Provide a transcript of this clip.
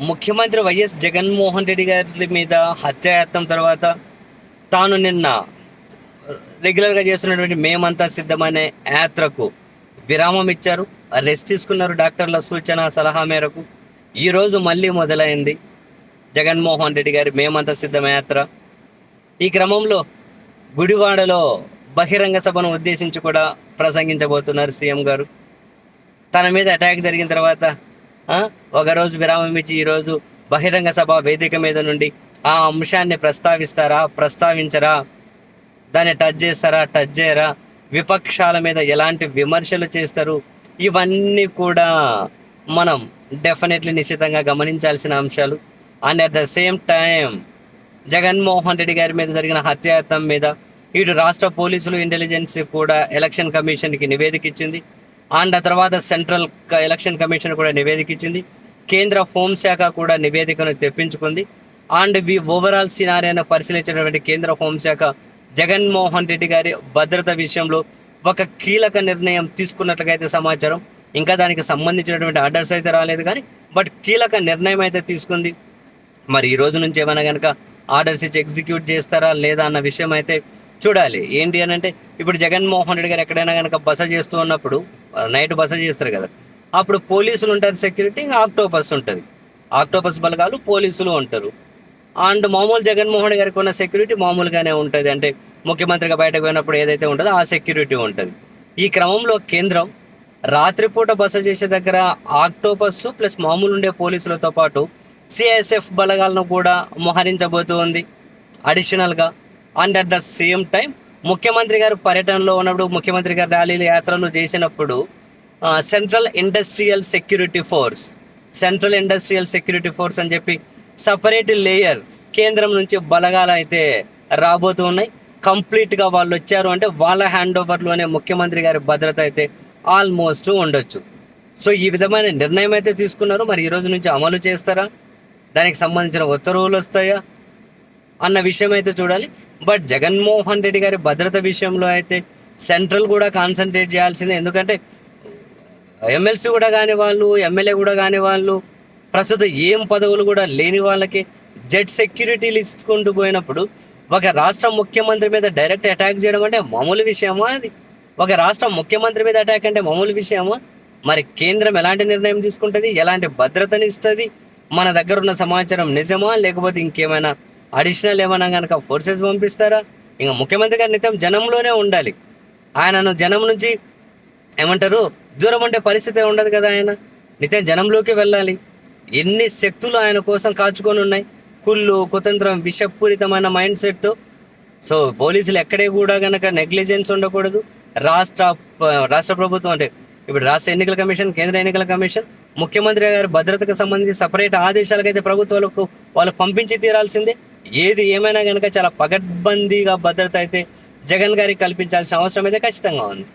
ముఖ్యమంత్రి వైఎస్ జగన్మోహన్ రెడ్డి గారి మీద హత్యాయత్నం తర్వాత తాను నిన్న రెగ్యులర్గా చేస్తున్నటువంటి మేమంతా సిద్ధమనే యాత్రకు విరామం ఇచ్చారు. రెస్ట్ తీసుకున్నారు డాక్టర్ల సూచన సలహా మేరకు. ఈరోజు మళ్ళీ మొదలైంది జగన్మోహన్ రెడ్డి గారి మేమంతా సిద్ధం యాత్ర. ఈ క్రమంలో గుడివాడలో బహిరంగ సభను ఉద్దేశించి కూడా ప్రసంగించబోతున్నారు సీఎం గారు. తన మీద అటాక్ జరిగిన తర్వాత ఒకరోజు విరామం ఇచ్చి ఈరోజు బహిరంగ సభ వేదిక మీద నుండి ఆ అంశాన్ని ప్రస్తావిస్తారా ప్రస్తావించరా? దాన్ని టచ్ చేస్తారా టచ్ చేయరా? విపక్షాల మీద ఎలాంటి విమర్శలు చేస్తారు? ఇవన్నీ కూడా మనం డెఫినెట్లీ నిశ్చితంగా గమనించాల్సిన అంశాలు. And at the same time Jaganmohan Reddy గారి మీద జరిగిన హత్యాయత్నం మీద ఇటు రాష్ట్ర పోలీసులు ఇంటెలిజెన్స్ కూడా ఎలక్షన్ కమిషన్కి నివేదిక ఇచ్చింది. అండ్ ఆ తర్వాత సెంట్రల్ ఎలక్షన్ కమిషన్ కూడా నివేదిక ఇచ్చింది కేంద్ర హోంశాఖ కూడా నివేదికను తెప్పించుకుంది. అండ్ వి ఓవరాల్ సినారియాను పరిశీలించినటువంటి కేంద్ర హోంశాఖ జగన్మోహన్ రెడ్డి గారి భద్రత విషయంలో ఒక కీలక నిర్ణయం తీసుకున్నట్లుగా అయితే సమాచారం. ఇంకా దానికి సంబంధించినటువంటి ఆర్డర్స్ అయితే రాలేదు కానీ బట్ కీలక నిర్ణయం అయితే తీసుకుంది. మరి ఈ రోజు నుంచి ఏమైనా కనుక ఆర్డర్స్ ఇచ్చి ఎగ్జిక్యూట్ చేస్తారా లేదా అన్న విషయం అయితే చూడాలి. ఏంటి అని అంటే ఇప్పుడు జగన్మోహన్ రెడ్డి గారు ఎక్కడైనా కనుక బస చేస్తూ ఉన్నప్పుడు నైట్ బస చేస్తారు కదా అప్పుడు పోలీసులు ఉంటారు సెక్యూరిటీ ఇంకా ఆక్టోపస్ ఉంటుంది. ఆక్టోపస్ బలగాలు పోలీసులు ఉంటారు. అండ్ మామూలు జగన్మోహన్ గారికి ఉన్న సెక్యూరిటీ మామూలుగానే ఉంటుంది. అంటే ముఖ్యమంత్రిగా బయటకు పోయినప్పుడు ఏదైతే ఉంటుందో ఆ సెక్యూరిటీ ఉంటుంది. ఈ క్రమంలో కేంద్రం రాత్రిపూట బస చేసే దగ్గర ఆక్టోపస్ ప్లస్ మామూలు ఉండే పోలీసులతో పాటు సిఐఎస్ఎఫ్ బలగాలను కూడా మోహరించబోతోంది అడిషనల్గా and at the same time ముఖ్యమంత్రి గారు పర్యటనలో ఉన్నప్పుడు ముఖ్యమంత్రి గారు ర్యాలీలు యాత్రలు చేసినప్పుడు central industrial security force central industrial security force అని చెప్పి సపరేట్ లేయర్ కేంద్రం నుంచి బలగాలు అయితే రాబోతూ ఉన్నాయి. కంప్లీట్గా వాళ్ళు వచ్చారు అంటే వాళ్ళ హ్యాండ్ ఓవర్లోనే ముఖ్యమంత్రి గారి భద్రత అయితే ఆల్మోస్ట్ ఉండొచ్చు. సో ఈ విధమైన నిర్ణయం అయితే తీసుకున్నారు. మరి ఈ రోజు నుంచి అమలు చేస్తారా? దానికి సంబంధించిన ఉత్తర్వులు వస్తాయా? అన్న విషయం అయితే చూడాలి. బట్ జగన్మోహన్ రెడ్డి గారి భద్రత విషయంలో అయితే సెంట్రల్ కూడా కాన్సన్ట్రేట్ చేయాల్సిందే. ఎందుకంటే ఎమ్మెల్సీ కూడా కాని వాళ్ళు ఎమ్మెల్యే కూడా కాని వాళ్ళు ప్రస్తుతం ఏం పదవులు కూడా లేని వాళ్ళకి జెడ్ సెక్యూరిటీలు ఇచ్చుకుంటూ పోయినప్పుడు ఒక రాష్ట్ర ముఖ్యమంత్రి మీద డైరెక్ట్ అటాక్ చేయడం అంటే మామూలు విషయమా అది? ఒక రాష్ట్ర ముఖ్యమంత్రి మీద అటాక్ అంటే మామూలు విషయమా? మరి కేంద్రం ఎలాంటి నిర్ణయం తీసుకుంటుంది? ఎలాంటి భద్రతని ఇస్తుంది మన దగ్గర ఉన్న సమాచారం నిజమా? లేకపోతే ఇంకేమైనా అడిషనల్ ఏమైనా కనుక ఫోర్సెస్ పంపిస్తారా? ఇంకా ముఖ్యమంత్రి గారు నిత్యం జనంలోనే ఉండాలి. ఆయనను జనం నుంచి ఏమంటారు దూరం ఉండే పరిస్థితి ఉండదు కదా ఆయన. నిత్యం జనంలోకి వెళ్ళాలి. ఎన్ని శక్తులు ఆయన కోసం కాచుకొని ఉన్నాయి. కుళ్ళు కుతంత్రం విషపూరితమైన మైండ్ సెట్తో సో పోలీసులు ఎక్కడే కూడా కనుక నెగ్లిజెన్స్ ఉండకూడదు. రాష్ట్ర రాష్ట్ర ప్రభుత్వం అంటే ఇప్పుడు రాష్ట్ర ఎన్నికల కమిషన్ కేంద్ర ఎన్నికల కమిషన్ ముఖ్యమంత్రి గారి భద్రతకు సంబంధించి సపరేట్ ఆదేశాలకైతే ప్రభుత్వాలకు వాళ్ళు పంపించి తీరాల్సిందే. ఏది ఏమైనా కనుక చాలా పగడ్బందీగా భద్రత అయితే జగన్ గారికి కల్పించాల్సిన అవసరం అయితే ఖచ్చితంగా ఉంది.